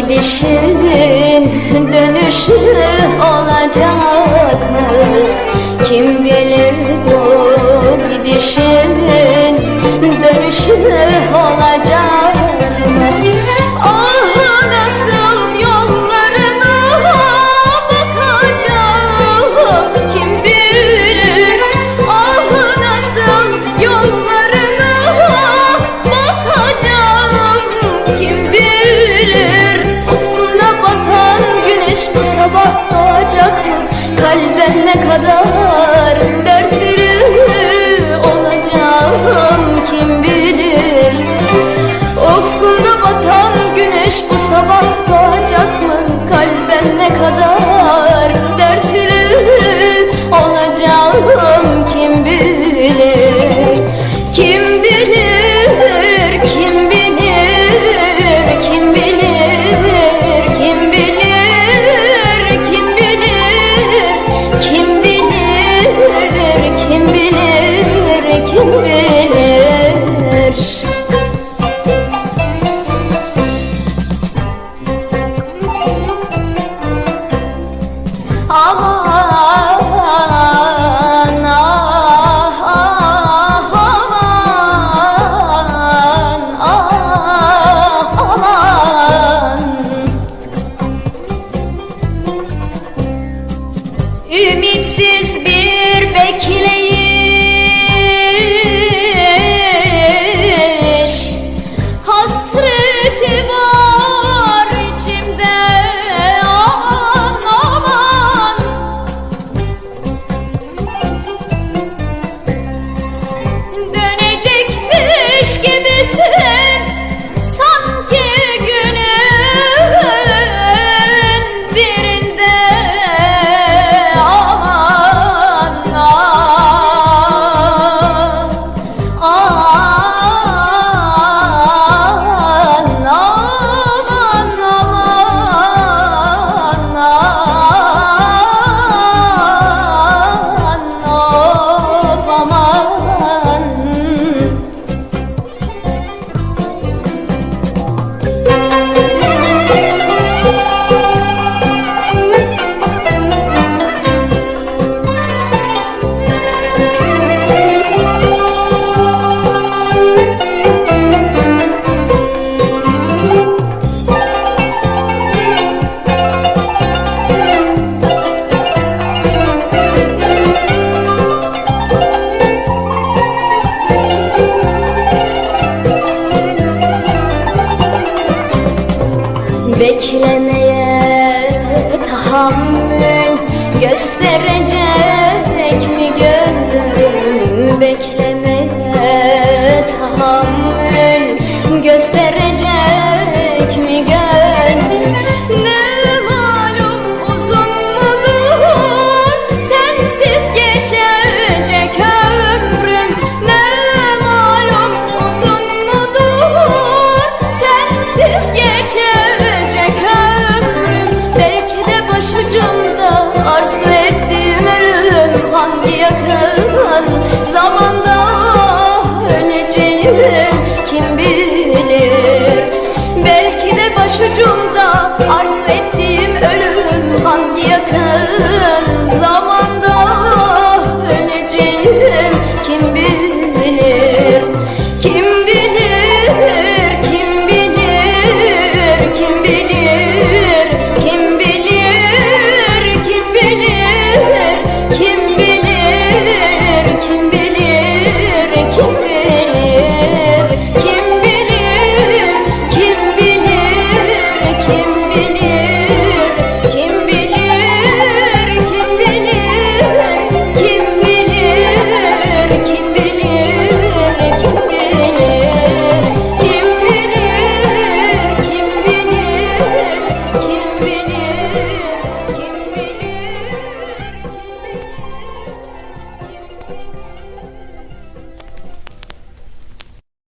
gidişin dönüşü olacak mı? Kim bilir bu gidişin dönüşü olacak mı? Kalben ne kadar dertli olacağım kim bilir? Ufkunda batan güneş bu sabah doğacak mı? Kalben ne kadar kimseye tahammül gösterecek mi gönlüm? Bekle. in